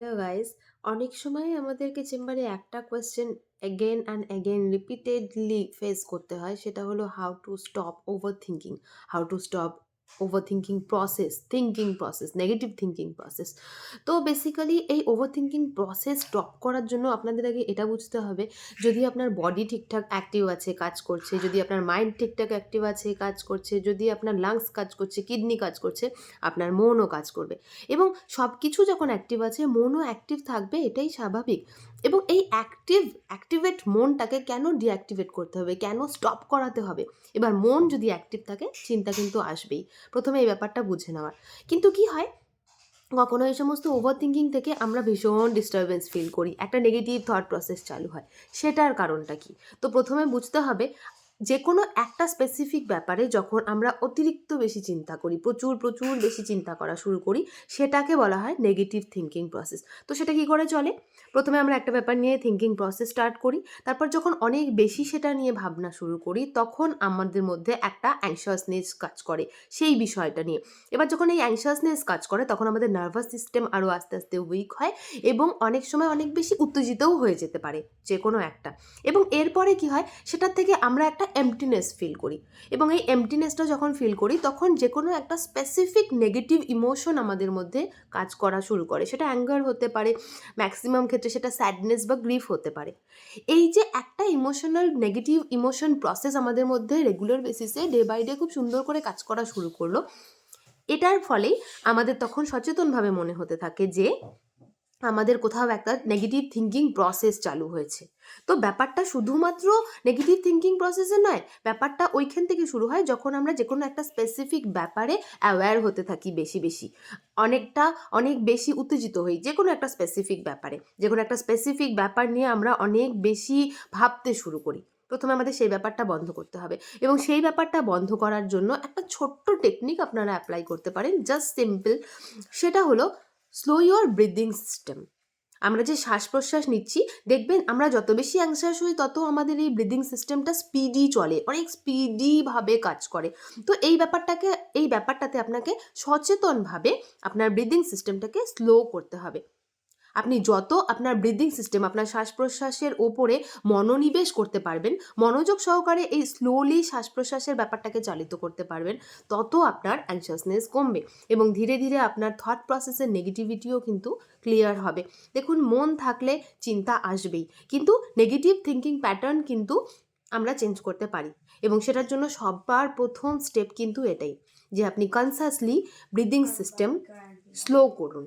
Hello guys অনেক সময় আমাদেরকে চেম্বারে একটা question again and again repeatedly face করতে হয়, সেটা হলো how to stop overthinking how to stop overthinking process thinking process negative thinking process তো বেসিক্যালি এই ওভার থিঙ্কিং প্রসেস স্টপ করার জন্য আপনাদের আগে এটা বুঝতে হবে, যদি আপনার বডি ঠিকঠাক অ্যাক্টিভ আছে, কাজ করছে, যদি আপনার মাইন্ড ঠিকঠাক অ্যাক্টিভ আছে, কাজ করছে, যদি আপনার লাংস কাজ করছে কিডনি কাজ করছে, আপনার মনও কাজ করবে। এবং সব কিছু যখন অ্যাক্টিভ আছে, মনও অ্যাক্টিভ থাকবে, এটাই স্বাভাবিক। এবং এই অ্যাক্টিভ অ্যাক্টিভেট মনটাকে কেন ডিঅ্যাক্টিভেট করতে হবে? কেন স্টপ করাতে হবে? এবার মন যদি অ্যাক্টিভ থাকে, চিন্তা কিন্তু আসবেই। প্রথমে এই ব্যাপারটা বুঝে নেওয়ার। কিন্তু কি হয়? কখনো এই সমস্ত ওভার থিঙ্কিং থেকে আমরা ভীষণ ডিস্টারবেন্স ফিল করি। একটা নেগেটিভ থট প্রসেস চালু হয়। সেটার কারণটা কি? তো প্রথমে বুঝতে হবে যে কোনো একটা স্পেসিফিক ব্যাপারে যখন আমরা অতিরিক্ত বেশি চিন্তা করি, প্রচুর প্রচুর বেশি চিন্তা করা শুরু করি, সেটাকে বলা হয় নেগেটিভ থিঙ্কিং প্রসেস তো সেটা কি করে চলে? প্রথমে আমরা একটা ব্যাপার নিয়ে থিঙ্কিং প্রসেস স্টার্ট করি, তারপর যখন অনেক বেশি সেটা নিয়ে ভাবনা শুরু করি, তখন আমাদের মধ্যে একটা অ্যাংশাসনেস কাজ করে সেই বিষয়টা নিয়ে। এবার যখন এই অ্যাংশাসনেস কাজ করে, তখন আমাদের নার্ভাস সিস্টেম আরও আস্তে আস্তে উইক হয় এবং অনেক সময় অনেক বেশি উত্তেজিতও হয়ে যেতে পারে যে কোনো একটা। এবং এরপরে কি হয়? সেটার থেকে আমরা একটা এমটিনেস ফিল করি। এবং এই এমটিনেসটা যখন ফিল করি, তখন যে কোনো একটা স্পেসিফিক নেগেটিভ ইমোশন আমাদের মধ্যে কাজ করা শুরু করে। সেটা অ্যাঙ্গার হতে পারে ম্যাক্সিমাম ক্ষেত্রে সেটা স্যাডনেস বা গ্রিফ হতে পারে। এই যে একটা ইমোশনাল নেগেটিভ ইমোশন প্রসেস আমাদের মধ্যে রেগুলার বেসিসে ডে বাই ডে খুব সুন্দর করে কাজ করা শুরু করল, এটার ফলেই আমাদের তখন সচেতনভাবে মনে হতে থাকে যে আমাদের কোথাও একটা নেগেটিভ থিঙ্কিং প্রসেস চালু হয়েছে। তো ব্যাপারটা শুধুমাত্র নেগেটিভ থিঙ্কিং প্রসেসে নয়, ব্যাপারটা ওইখান থেকে শুরু হয় যখন আমরা যে কোনো একটা স্পেসিফিক ব্যাপারে অ্যাওয়্যার হতে থাকি বেশি বেশি। অনেকটা, অনেক বেশি উত্তেজিত হই যে কোনো একটা স্পেসিফিক ব্যাপারে। যে কোনো একটা স্পেসিফিক ব্যাপার নিয়ে আমরা অনেক বেশি ভাবতে শুরু করি। প্রথমে আমাদের সেই ব্যাপারটা বন্ধ করতে হবে এবং সেই ব্যাপারটা বন্ধ করার জন্য একটা ছোট্ট টেকনিক আপনারা অ্যাপ্লাই করতে পারেন জাস্ট সিম্পল সেটা হলো স্লো ইয়োর ব্রিদিং সিস্টেম আমরা যে শ্বাস প্রশ্বাস নিচ্ছি, দেখবেন আমরা যত বেশি অ্যাংশাস হই, তত আমাদের এই ব্রিদিং সিস্টেমটা স্পিডি চলে, অনেক স্পিডিভাবে কাজ করে। তো এই ব্যাপারটাকে, এই ব্যাপারটাতে আপনাকে সচেতনভাবে আপনার ব্রিদিং সিস্টেমটাকে স্লো করতে হবে। আপনি যত আপনার ব্রিদিং সিস্টেম আপনার শ্বাস প্রশ্বাসের ওপরে মনোনিবেশ করতে পারবেন মনোযোগ সহকারে এই স্লোলি শ্বাস প্রশ্বাসের ব্যাপারটাকে চালিত করতে পারবেন তত আপনার অ্যাংশাসনেস কমবে এবং ধীরে ধীরে আপনার থট প্রসেসের নেগেটিভিটিও কিন্তু ক্লিয়ার হবে। দেখুন মন থাকলে চিন্তা আসবেই কিন্তু নেগেটিভ থিঙ্কিং প্যাটার্ন কিন্তু আমরা চেঞ্জ করতে পারি এবং সেটার জন্য সবার প্রথম স্টেপ কিন্তু এটাই যে আপনি কনসাসলি ব্রিদিং সিস্টেম স্লো করুন।